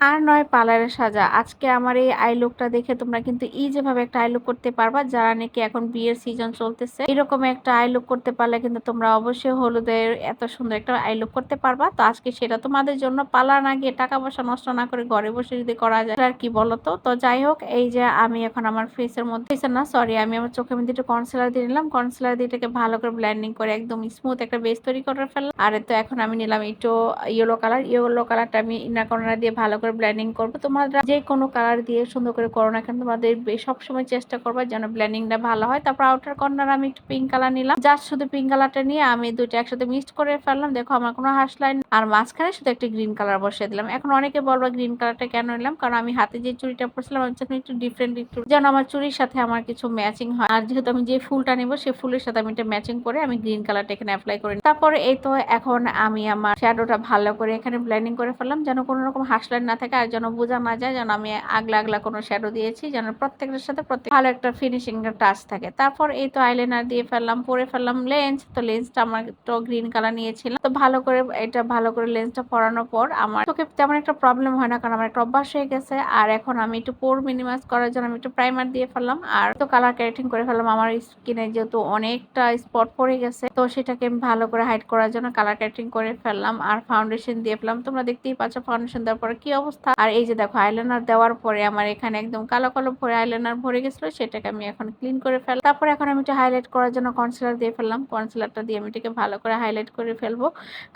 আর নয় পার্লারের সাজা। আজকে আমার এই আই লুকটা দেখে তোমরা কিন্তু ইজি ভাবে একটা আই লুক করতে পারবা, যারা নাকি এখন বিয়ের সিজন চলতেছে, এরকম একটা আই লুক করতে পারলে কিন্তু তোমরা অবশ্যই হলুদের এত সুন্দর একটা আই লুক করতে পারবা। তো আজকে সেটা তোমাদের জন্য, পার্লার না গিয়ে টাকা পয়সা নষ্ট না করে ঘরে বসে যদি করা যায়, আর কি বলতো? তো যাই হোক, এই যে আমি এখন আমার ফেসের মধ্যে ফেসের না সরি আমি আমার চোখের মধ্যে একটু কনসিলার দিয়ে নিলাম। কনসিলার দিয়ে এটাকে ভালো করে ব্ল্যান্ডিং করে একদম স্মুথ একটা বেস তৈরি করে ফেললাম। আর তো এখন আমি নিলাম একটু ইয়েলো কালার ইয়েলো কালারটা আমি ইনার কর্নার দিয়ে ভালো করে ব্ল্যান্ডিং করব। তোমরা যে কোনো কালার দিয়ে সুন্দর করে করো না কেন, তোমাদের সবসময় চেষ্টা করবা যেন ব্ল্যান্ডিংটা ভালো হয়। তারপর আউটার কর্নার আমি একটু পিঙ্ক কালার নিলাম। জাস্ট শুধু পিঙ্ক কালারটা নিয়ে আমি দুইটা একসাথে মিক্সড করে ফেললাম। দেখো আমার কোনো হাস লাইন আর মাঝখানে শুধু একটা গ্রিন কালার বসিয়ে দিলাম। এখন অনেকে বলবা গ্রিন কালারটা কেন নিলাম? কারণ আমি হাতে যে চুড়িটা পরছিলাম, আমি একটু ডিফারেন্ট একটু যেন আমার চুরির সাথে আমার কিছু ম্যাচিং হয়। আর যেহেতু আমি যে ফুলটা নেব সেই ফুলের সাথে আমি এটা ম্যাচিং করে আমি গ্রিন কালারটা এখানে অ্যাপ্লাই করি তারপরে এই তো এখন আমি আমার শ্যাডোটা ভালো করে এখানে ব্লেন্ডিং করে ফেললাম। যেন কোনো রকম হাসলাইন না থাকে আর যেন বোঝা না যায়, যেন আমি আগলা আগলা কোনো শ্যাডো দিয়েছি, যেন প্রত্যেকটার সাথে প্রত্যেক ভালো একটা ফিনিশিং টাচ থাকে। তারপর এই তো আইলাইনার দিয়ে ফেললাম, পরে ফেললাম লেন্স তো লেন্সটা আমার তো গ্রিন কালার নিয়েছিলাম। তো ভালো করে এটা ভালো করে লেন্সটা পরানোর পর আমার চোখে তেমন একটা প্রবলেম হয় না, কারণ আমার একটা অভ্যাস হয়ে গেছে। আর এখন আমি একটু পোর মিনিমাইজ করার জন্য আমি একটু প্রাইমার দিয়ে ফেললাম। আর তো কালার ক্যারেটিং করে ফেললাম, আমার স্কিনে যেহেতু অনেকটা স্পট পড়ে গেছে, তো সেটাকে আমি ভালো করে হাইড করার জন্য কালার ক্যারেটিং করে ফেললাম। আর ফাউন্ডেশন দিয়ে ফেললাম, তোমরা দেখতেই পাচ্ছ ফাউন্ডেশন দেওয়ার পরে কি অবস্থা আর এই যে দেখো আইলাইনার দেওয়ার পরে আমার এখানে একদম কালো কালো ভরে আইলাইনার ভরে গেছিল, সেটাকে আমি এখন ক্লিন করে ফেল তারপর এখন আমি এটা হাইলাইট করার জন্য কনসিলার দিয়ে ফেললাম। কনসিলারটা দিয়ে আমি এটাকে ভালো করে হাইলাইট করে ফেলব।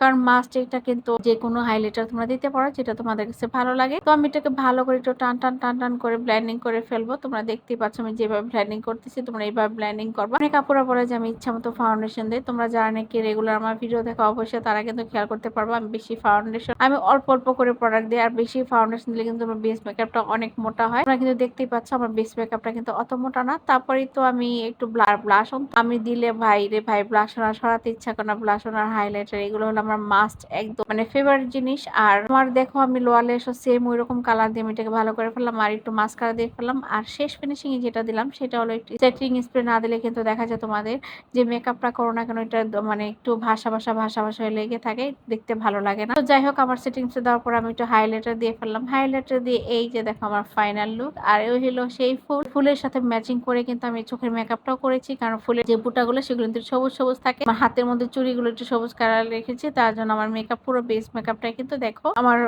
কারণ মাস্ট এটা কিন্তু যে কোনো হাইলাইটার তোমরা দিতে পারো, যেটা তোমাদের কাছে ভালো লাগে। তো আমি এটাকে ভালো করে একটু টান টান টান টান করে ব্ল্যান্ডিং করে ফেলব। তোমরা দেখতেই পাচ্ছ আমি যেভাবে ব্ল্যান্ডিং করতেছি, তোমরা এইভাবে ব্ল্যান্ডিং করব। অনেক কাপড়া পরে যে আমি ইচ্ছা মতো ফাউন্ডেশন দিই। তোমরা যারা নাকি রেগুলার আমার ভিডিও দেখো, অবশ্যই তারা কিন্তু খেয়াল করতে পারব, আমি বেশি ফাউন্ডেশন আমি অল্প অল্প করে প্রোডাক্ট দিই, আর বেশি ফাউন্ডেশন দিলে কিন্তু আমার বেস মেকআপটা অনেক মোটা হয়। তোমরা কিন্তু দেখতেই পাচ্ছ আমার বেস মেকআপটা কিন্তু অত মোটা না। তারপরেই তো আমি একটু ব্লার ব্লাশ আমি দিলে ভাই রে ভাই ব্লাশ সরাতে ইচ্ছা করে না। ব্লাশ হাইলাইটার এগুলো হলো আমার মাস্ট একদম। মানে ফেভারিট জিনিস। আর আমার দেখো আমি লোয়ালে এসো সেম ওই রকম কালার দিয়ে আমি এটাকে ভালো করে ফেললাম আর একটু মাস্কারা দিয়ে ফেললাম। আর শেষ ফিনিশিং এ যেটা দিলাম সেটা হলো একটু সেটিং স্প্রে না দিলে কিন্তু দেখা যায় তোমাদের যে মেকআপটা করো না কেন এটা মানে একটু ভাষা ভাষা ভাষা ভাষা হয়ে লেগে থাকে। দেখতে ভালো লাগে না। তো যাই হোক, আমার সেটিং স্প্রে দেওয়ার পর আমি একটু হাইলাইটার দিয়ে ফেললাম। হাইলাইটার দিয়ে এই যে দেখো আমার ফাইনাল লুক আর ওই হলো সেই ফুল। ফুলের সাথে ম্যাচিং করে কিন্তু আমি চোখের মেকআপটাও করেছি, কারণ ফুলের যে বুটাগুলো সেগুলো কিন্তু সবুজ সবুজ থাকে। আমার হাতের মধ্যে চুড়িগুলো একটু সবুজ কালার রেখেছি, তার জন্য আমার মেকআপ পুরো বেস মেকআপটাই কিন্তু দেখো। আমার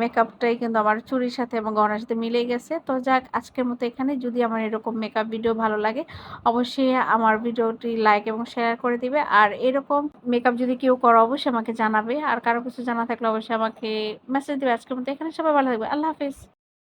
মেকআপটাই কিন্তু আমার চুরির সাথে এবং গহনার সাথে মিলে গেছে। তো যাক, আজকের মতো এখানে। যদি আমার এরকম মেকআপ ভিডিও ভালো লাগে, অবশ্যই আমার ভিডিওটি লাইক এবং শেয়ার করে দিবে। আর এরকম মেকআপ যদি কেউ করো, অবশ্যই আমাকে জানাবে। আর কারও কিছু জানা থাকলে অবশ্যই আমাকে মেসেজ দিবে। আজকের মতো এখানে সবাই ভালো থাকবে। আল্লাহ হাফিজ।